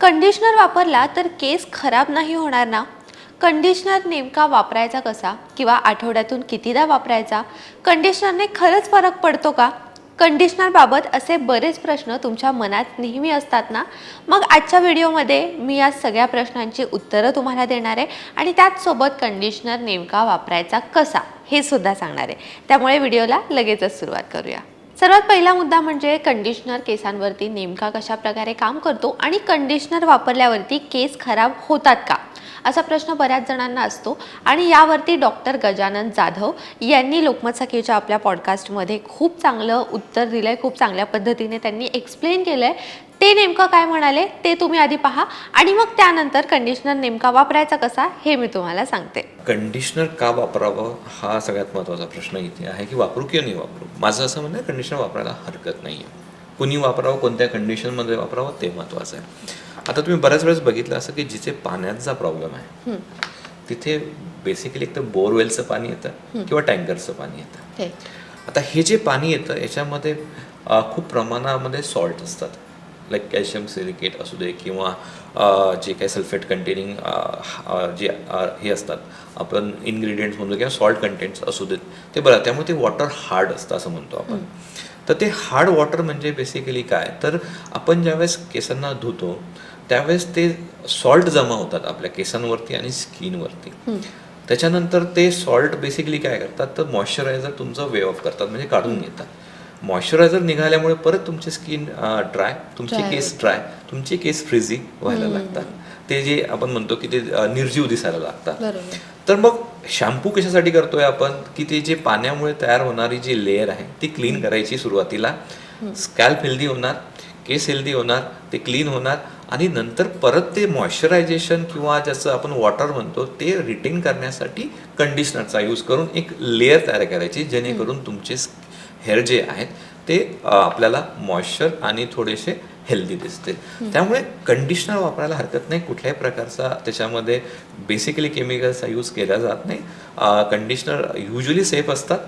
Conditioner वापरला तर केस खराब नाही होणार ना? कंडिशनर नेमका वापरायचा कसा? किंवा आठवड्यातून कितीदा वापरायचा? कंडिशनरने खरंच फरक पडतो का? कंडिशनरबाबत असे बरेच प्रश्न तुमच्या मनात नेहमी असतात ना? मग आजच्या व्हिडिओमध्ये मी या सगळ्या प्रश्नांची उत्तरं तुम्हाला देणार आहे आणि त्याचसोबत कंडिशनर नेमका वापरायचा कसा हे सुद्धा सांगणार आहे. त्यामुळे व्हिडिओला लगेचच सुरुवात करूया. सर्वात पहिला मुद्दा म्हणजे कंडिशनर केसांवरती नेमका कशा प्रकारे काम करतो आणि कंडिशनर वापरल्यावरती केस खराब होतात का? असा प्रश्न बऱ्याच जणांना असतो. आणि यावरती डॉक्टर गजानन जाधव यांनी लोकमत सखीच्या आपल्या पॉडकास्टमध्ये खूप चांगलं उत्तर दिलं आहे खूप चांगल्या पद्धतीने त्यांनी एक्सप्लेन केलं आहे ते नेमकं काय म्हणाले ते तुम्ही आधी पहा. आणि मग त्यानंतर कंडिशनर नेमका वापरायचा कसा हे मी तुम्हाला सांगते. कंडिशनर का वापरावं हा सगळ्यात महत्त्वाचा प्रश्न इथे आहे की वापरू किंवा नाही वापरू. माझं असं म्हणणं कंडिशनर वापरायला हरकत नाही आहे कुणी वापरावं कोणत्या कंडिशनमध्ये वापरावं ते महत्त्वाचं आहे. आता तुम्ही बऱ्याच वेळेस बघितलं असं की जिथे पाण्याचा प्रॉब्लेम आहे तिथे बेसिकली एक तर बोरवेलचं पाणी येतं किंवा टँकरचं पाणी येतं. आता हे जे पाणी येतं याच्यामध्ये खूप प्रमाणामध्ये सॉल्ट असतात. लाईक कॅल्शियम सिलिकेट असू दे किंवा जे काही सल्फेट कंटेनिंग जे हे असतात आपण इन्ग्रेडियंट्स म्हणतो किंवा सॉल्ट कंटेंट्स असू देत ते बरं त्यामुळे ते वॉटर हार्ड असतं असं म्हणतो आपण. तर ते हार्ड वॉटर म्हणजे बेसिकली काय? तर आपण ज्यावेळेस केसांना धुतो त्यावेळेस ते सॉल्ट जमा होतात आपल्या केसांवरती आणि स्किनवरती त्याच्यानंतर ते सॉल्ट बेसिकली काय करतात? तर मॉइश्चरायझर तुमचं वे ऑफ करतात म्हणजे काढून घेतात. मॉइश्चरायझर निघाल्यामुळे परत तुमचे स्किन ड्राय तुमचे केस ड्राय तुमचे केस फ्रिझी व्हायला लागतात. ते जे आपण म्हणतो की ते निर्जीव दिसायला लागतात. तर मग शॅम्पू कशासाठी करतोय आपण? की ते जे पाण्यामुळे तयार होणारी जी लेअर आहे ती क्लीन करायची सुरुवातीला. स्कॅल्प हेल्दी होणार केस हेल्दी होणार ते क्लीन होणार आणि नंतर परत ते मॉइश्चरायझेशन किंवा ज्याचं आपण वॉटर म्हणतो ते रिटेन करण्यासाठी कंडिशनरचा यूज करून एक लेअर तयार करायची जेणेकरून तुमचे हेअर जे आहेत ते आपल्याला मॉइश्चर आणि थोडेसे हेल्दी दिसतील. त्यामुळे कंडिशनर वापरायला हरकत नाही कुठल्याही प्रकारचा त्याच्यामध्ये बेसिकली केमिकलचा यूज केला जात नाही. कंडिशनर युजली सेफ असतात.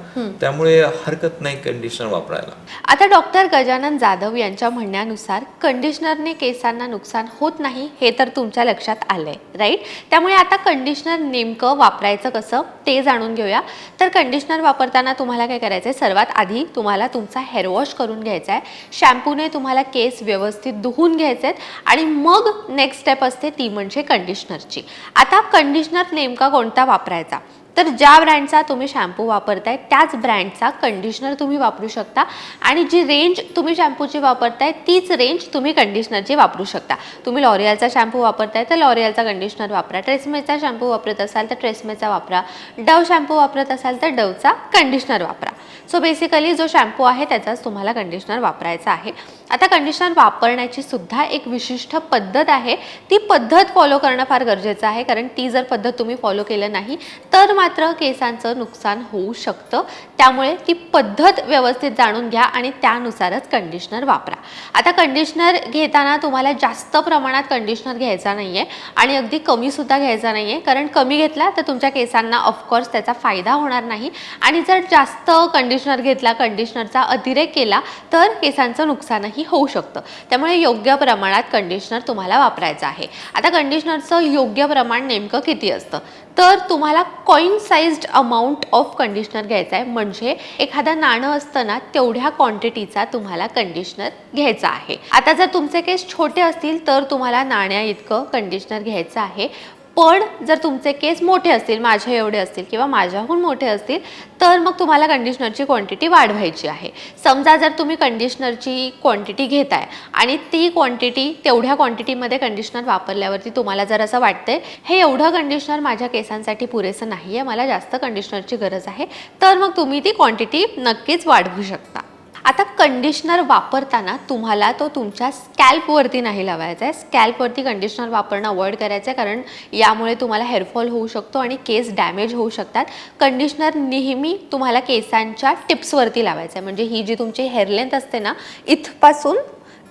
त्यामुळे हरकत नाही कंडिशनर वापरायला. आता डॉक्टर गजानन जाधव यांच्या म्हणण्यानुसार कंडिशनरने केसांना नुकसान होत नाही हे तर तुमच्या लक्षात आलंय राईट त्यामुळे आता कंडिशनर नेमकं वापरायचं कसं ते जाणून घेऊया. तर कंडिशनर वापरताना तुम्हाला काय करायचं आहे सर्वात आधी तुम्हाला तुमचा हेअर वॉश करून घ्यायचा आहे शॅम्पूने तुम्हाला केस व्यवस्थित धुवून घ्यायचे आहेत आणि मग नेक्स्ट स्टेप असते ती म्हणजे कंडिशनरची आता कंडिशनर नेमका कोणता वापरायचा? तर ज्या ब्रँडचा तुम्ही शॅम्पू वापरताय त्याच ब्रँडचा कंडिशनर तुम्ही वापरू शकता. आणि जी रेंज तुम्ही शॅम्पूची वापरताय तीच रेंज तुम्ही कंडिशनरची वापरू शकता. तुम्ही लॉरियलचा शॅम्पू वापरताय तर लॉरियलचा कंडिशनर वापरा. ट्रेसमेचा शॅम्पू वापरत असाल तर ट्रेसमेचा वापरा. डव शॅम्पू वापरत असाल तर डवचा कंडिशनर वापरा. सो बेसिकली जो शॅम्पू आहे त्याचाच तुम्हाला कंडिशनर वापरायचा आहे. आता कंडिशनर वापरण्याची सुद्धा एक विशिष्ट पद्धत आहे. ती पद्धत फॉलो करणं फार गरजेचं आहे कारण ती जर पद्धत तुम्ही फॉलो केलं नाही तर मात्र केसांचं नुकसान होऊ शकतं. त्यामुळे ती पद्धत व्यवस्थित जाणून घ्या आणि त्यानुसारच कंडिशनर वापरा. आता कंडिशनर घेताना तुम्हाला जास्त प्रमाणात कंडिशनर घ्यायचा नाही आहे आणि अगदी कमीसुद्धा घ्यायचा नाही आहे कारण कमी घेतला तर तुमच्या केसांना ऑफकोर्स त्याचा फायदा होणार नाही. आणि जर जास्त कंडिशनर घेतला कंडिशनरचा अतिरेक केला तर केसांचं नुकसानही होऊ शकतं. त्यामुळे योग्य प्रमाणात कंडिशनर तुम्हाला वापरायचं आहे. आता कंडिशनरचं योग्य प्रमाण नेमकं किती असतं? तर तुम्हाला coin sized amount of conditioner घ्यायचा आहे. म्हणजे एखादं नाणं असतं ना तेवढ्या क्वांटिटीचा तुम्हाला कंडिशनर घ्यायचा आहे. आता जर तुमचे केस छोटे असतील तर तुम्हाला नाण्या इतकं कंडिशनर घ्यायचं आहे. पण जर तुमचे केस मोठे असतील माझ्या एवढे असतील किंवा माझ्याहून मोठे असतील तर मग तुम्हाला कंडिशनरची क्वांटिटी वाढवायची आहे. समजा जर तुम्ही कंडिशनरची क्वांटिटी घेताय आणि ती क्वांटिटी तेवढ्या क्वांटिटीमध्ये कंडिशनर वापरल्यावरती तुम्हाला जर असं वाटतंय हे एवढं कंडिशनर माझ्या केसांसाठी पुरेसं नाही आहे मला जास्त कंडिशनरची गरज आहे तर मग तुम्ही ती क्वांटिटी नक्कीच वाढवू शकता. आता कंडिशनर वापरताना तुम्हाला तो तुमच्या स्कॅल्पवरती नाही लावायचा आहे. स्कॅल्पवरती कंडिशनर वापरणं अवॉइड करायचं आहे कारण यामुळे तुम्हाला हेअरफॉल होऊ शकतो आणि केस डॅमेज होऊ शकतात. कंडिशनर नेहमी तुम्हाला केसांच्या टिप्सवरती लावायचं आहे. म्हणजे ही जी तुमची हेअर लेंथ असते ना इथपासून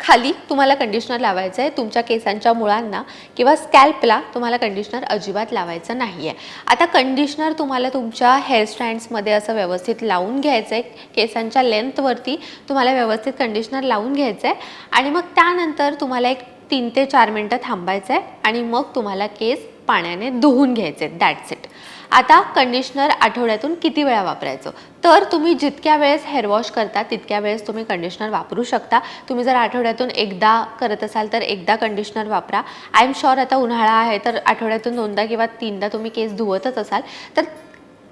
खाली तुम्हाला कंडिशनर लावायचं आहे तुमच्या केसांच्या मुळांना किंवा स्कॅल्पला तुम्हाला कंडिशनर अजिबात लावायचं नाही आहे आता कंडिशनर तुम्हाला तुमच्या हेअर स्टँड्समध्ये असं व्यवस्थित लावून घ्यायचं आहे केसांच्या लेंथवरती तुम्हाला व्यवस्थित कंडिशनर लावून घ्यायचं आहे आणि मग त्यानंतर तुम्हाला एक तीन ते चार मिनटं थांबायचं आहे आणि मग तुम्हाला केस पाण्याने धुवून घ्यायचे दॅट्स इट आता कंडिशनर आठवड्यातून किती वेळा वापरायचं? तर तुम्ही जितक्या वेळेस हेअर वॉश करता तितक्या वेळेस तुम्ही कंडिशनर वापरू शकता. तुम्ही जर आठवड्यातून एकदा करत असाल तर एकदा कंडिशनर वापरा. आय एम शुअर आता उन्हाळा आहे तर आठवड्यातून दोनदा किंवा तीनदा तुम्ही केस धुवतच असाल तर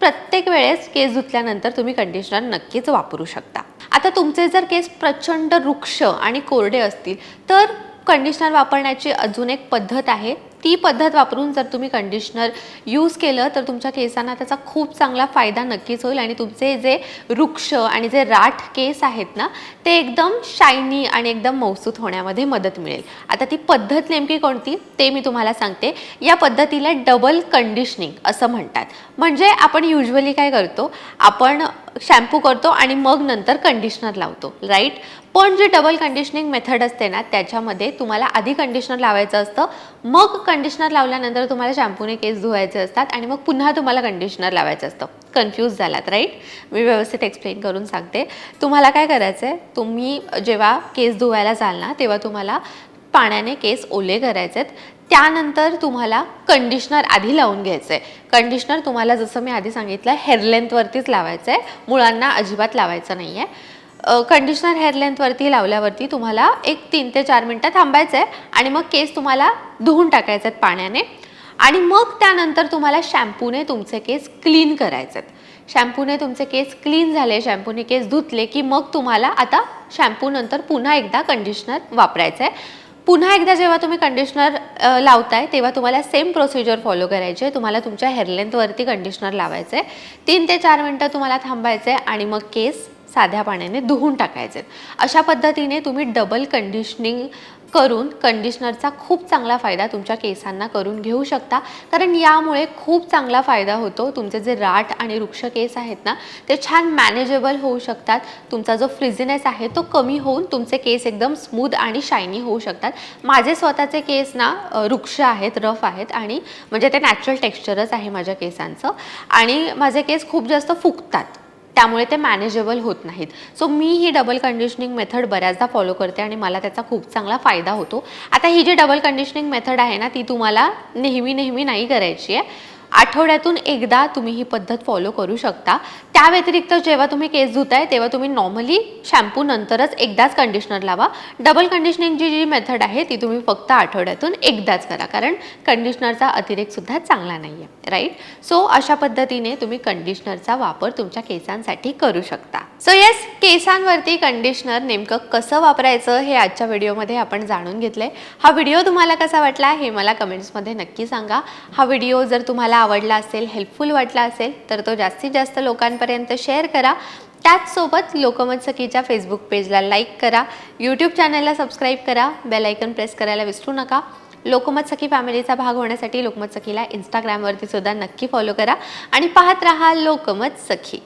प्रत्येक वेळेस केस धुतल्यानंतर तुम्ही कंडिशनर नक्कीच वापरू शकता. आता तुमचे जर केस प्रचंड वृक्ष आणि कोरडे असतील तर कंडिशनर वापरण्याची अजून एक पद्धत आहे. ती पद्धत वापरून जर तुम्ही कंडिशनर यूज केलं तर तुमच्या केसांना त्याचा खूप चांगला फायदा नक्कीच होईल. आणि तुमचे जे वृक्ष आणि जे राठ केस आहेत ना ते एकदम शायनी आणि एकदम मौसूत होण्यामध्ये मदत मिळेल. आता ती पद्धत नेमकी कोणती ते मी तुम्हाला सांगते. या पद्धतीला डबल कंडिशनिंग असं म्हणतात. म्हणजे आपण युजली काय करतो आपण शॅम्पू करतो आणि मग नंतर कंडिशनर लावतो राईट पण जी डबल कंडिशनिंग मेथड असते ना त्याच्यामध्ये तुम्हाला आधी कंडिशनर लावायचं असतं मग कंडिशनर लावल्यानंतर तुम्हाला शॅम्पूने केस धुवायचे असतात आणि मग पुन्हा तुम्हाला कंडिशनर लावायचं असतं. कन्फ्यूज झालात राईट मी व्यवस्थित एक्सप्लेन करून सांगते. तुम्हाला काय करायचं आहे? तुम्ही जेव्हा केस धुवायला जाल ना तेव्हा तुम्हाला पाण्याने केस ओले करायचे आहेत. त्यानंतर तुम्हाला कंडिशनर आधी लावून घ्यायचं आहे. कंडिशनर तुम्हाला जसं मी आधी सांगितलं हेअर लेंथवरतीच लावायचं आहे. मुळांना अजिबात लावायचं नाही आहे कंडिशनर हेअर लेंथवरती लावल्यावरती तुम्हाला एक तीन ते चार मिनटं थांबायचं आहे आणि मग केस तुम्हाला धुवून टाकायचे आहेत पाण्याने. आणि मग त्यानंतर तुम्हाला शॅम्पूने तुमचे केस क्लीन करायचे आहेत शॅम्पूने तुमचे केस क्लीन झाले शॅम्पूने केस धुतले की मग तुम्हाला आता शॅम्पूनंतर पुन्हा एकदा कंडिशनर वापरायचं आहे पुन्हा एकदा जेव्हा तुम्ही कंडिशनर लावताय तेव्हा तुम्हाला सेम प्रोसिजर फॉलो करायची आहे. तुम्हाला तुमच्या हेअर लेंथवरती कंडिशनर लावायचं आहे तीन ते चार मिनटं तुम्हाला थांबायचं आहे आणि मग केस साध्या पाण्याने धुवून टाकायचे. अशा पद्धतीने तुम्ही डबल कंडिशनिंग करून कंडिशनरचा खूप चांगला फायदा तुमच्या केसांना करून घेऊ शकता. कारण यामुळे खूप चांगला फायदा होतो. तुमचे जे राठ आणि वृक्ष केस आहेत ना ते छान मॅनेजेबल होऊ शकतात. तुमचा जो फ्रिझिनेस आहे तो कमी होऊन तुमचे केस एकदम स्मूथ आणि शायनी होऊ शकतात. माझे स्वतःचे केस ना वृक्ष आहेत रफ आहेत आणि म्हणजे ते नॅचरल टेक्स्चरच आहे माझ्या केसांचं. आणि माझे केस खूप जास्त फुगतात. त्यामुळे ते मॅनेजेबल होत नाहीत. सो मी ही डबल कंडिशनिंग मेथड बऱ्याचदा फॉलो करते आणि मला त्याचा खूप चांगला फायदा होतो. आता ही जी डबल कंडिशनिंग मेथड आहे ना ती तुम्हाला नेहमी नेहमी नाही करायची आहे. आठवड्यातून एकदा तुम्ही ही पद्धत फॉलो करू शकता. त्या व्यतिरिक्त जेव्हा तुम्ही केस धुताय तेव्हा तुम्ही नॉर्मली शॅम्पू नंतरच एकदाच कंडिशनर लावा. डबल कंडिशनिंगची जी मेथड आहे ती तुम्ही फक्त आठवड्यातून एकदाच करा. कारण कंडिशनरचा अतिरेकसुद्धा चांगला नाही आहे राईट सो अशा पद्धतीने तुम्ही कंडिशनरचा वापर तुमच्या केसांसाठी करू शकता. सो येस केसांवरती कंडिशनर नेमकं कसं वापरायचं हे आजच्या व्हिडिओमध्ये आपण जाणून घेतलंय. हा व्हिडिओ तुम्हाला कसा वाटला हे मला कमेंट्समध्ये नक्की सांगा. हा व्हिडिओ जर तुम्हाला आवडला असेल हेल्पफुल वाटला असेल तर तो जास्तीत जास्त लोकांपर्यंत शेअर करा. त्याचसोबत लोकमत सखीच्या फेसबुक पेजला लाईक करा. यूट्यूब चॅनलला सबस्क्राईब करा. बेल आयकन प्रेस करायला विसरू नका. लोकमत सखी फॅमिलीचा भाग होण्यासाठी लोकमत सखीला इंस्टाग्रामवरती सुद्धा नक्की फॉलो करा. आणि पाहत राहा लोकमत सखी